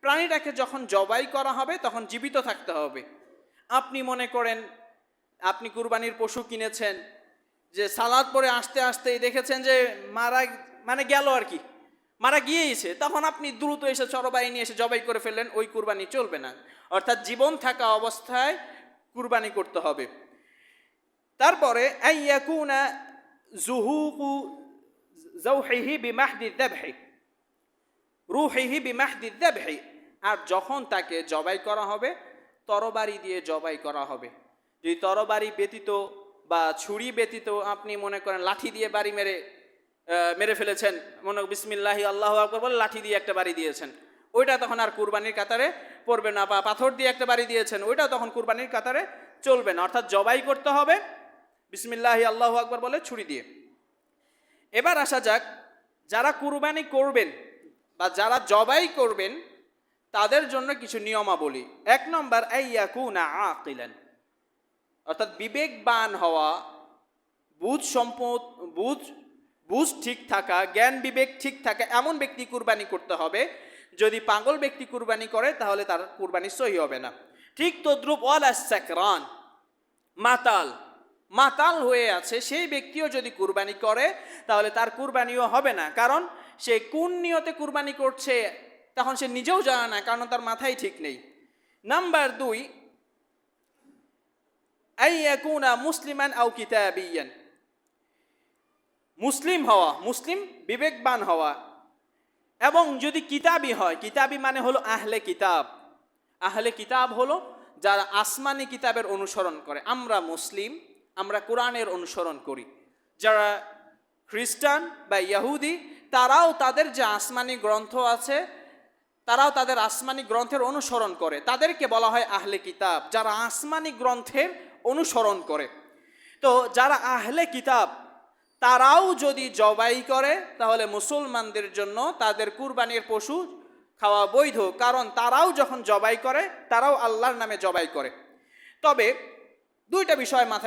প্রাণীটাকে যখন জবাই করা হবে, তখন জীবিত থাকতে হবে। আপনি মনে করেন, আপনি কুরবানির পশু কিনেছেন, যে সালাদ পরে আসতে আসতেই দেখেছেন যে মারা মানে গেল আর কি। মারা গিয়েছে তখন আপনি দ্রুত এসে চরবাই নিয়ে এসে জবাই করে ফেললেন, ওই কুরবানি চলবে না। অর্থাৎ জীবন থাকা অবস্থায় কুরবানি করতে হবে। তারপরে, আইয়াকুনা জুহুকু জৌহিহি বিমাহদি দেবহি। রুহিহি দেবহি। আর যখন তাকে জবাই করা হবে, তরবারি দিয়ে জবাই করা হবে। যদি তরবারি ব্যতীত বা ছুরি ব্যতীত আপনি মনে করেন লাঠি দিয়ে বাড়ি মেরে মেরে ফেলেছেন, মনে বিসমিল্লাহি, আল্লাহ আকবর বলে লাঠি দিয়ে একটা বাড়ি দিয়েছেন, ওইটা তখন আর কুরবানির কাতারে পড়বে না বা পাথর দিয়ে একটা বাড়ি দিয়েছেন ওইটা তখন কুরবানির কাতারে চলবে না। অর্থাৎ জবাই করতে হবে, বিসমিল্লাহি, আল্লাহ আকবর বলে ছুরি দিয়ে। এবার আসা যাক, যারা কুরবানি করবেন বা যারা জবাই করবেন, তাদের জন্য কিছু নিয়মাবলী। এক নম্বর অর্থাৎ বিবেকবান হওয়া, বুঝ সম্পদ, বুঝ বুঝ ঠিক থাকা, জ্ঞান বিবেক ঠিক থাকা, এমন ব্যক্তি কুরবানি করতে হবে। যদি পাগল ব্যক্তি কুরবানি করে, তাহলে তার কুরবানি সহি হবে না। ঠিক তদ্রুপ, ওয়াল সাকরান। মাতাল। মাতাল হয়ে আছে, সেই ব্যক্তিও যদি কুরবানি করে, তাহলে তার কুরবানিও হবে না। কারণ সে কোন নিয়তে কুরবানি করছে তখন সে নিজেও জানে না, কারণ তার মাথায় ঠিক নেই। নাম্বার দুই আইয়াকুনা মুসলিমান আও কিতাবিয়ান। মুসলিম হওয়া, মুসলিম বিবেকবান হওয়া এবং যদি কিতাবি হয়, কিতাবি মানে হলো আহলে কিতাব। আহলে কিতাব হলো যারা আসমানি কিতাবের অনুসরণ করে। আমরা মুসলিম, আমরা কোরআনের অনুসরণ করি। যারা খ্রিস্টান বা ইয়াহুদি তারাও তাদের যে আসমানি গ্রন্থ আছে, তারাও তাদের আসমানি গ্রন্থের অনুসরণ করে। তাদেরকে বলা হয় আহলে কিতাব, যারা আসমানি গ্রন্থের অনুসরণ করে। তো যারা আহলে কিতাব, তারাও যদি জবাই করে, তাহলে মুসলমানদের জন্য তাদের কুরবানির পশু খাওয়া বৈধ, কারণ তারাও যখন জবাই করে, তারাও আল্লাহর নামে জবাই করে। তবে দুইটা বিষয় মাথায়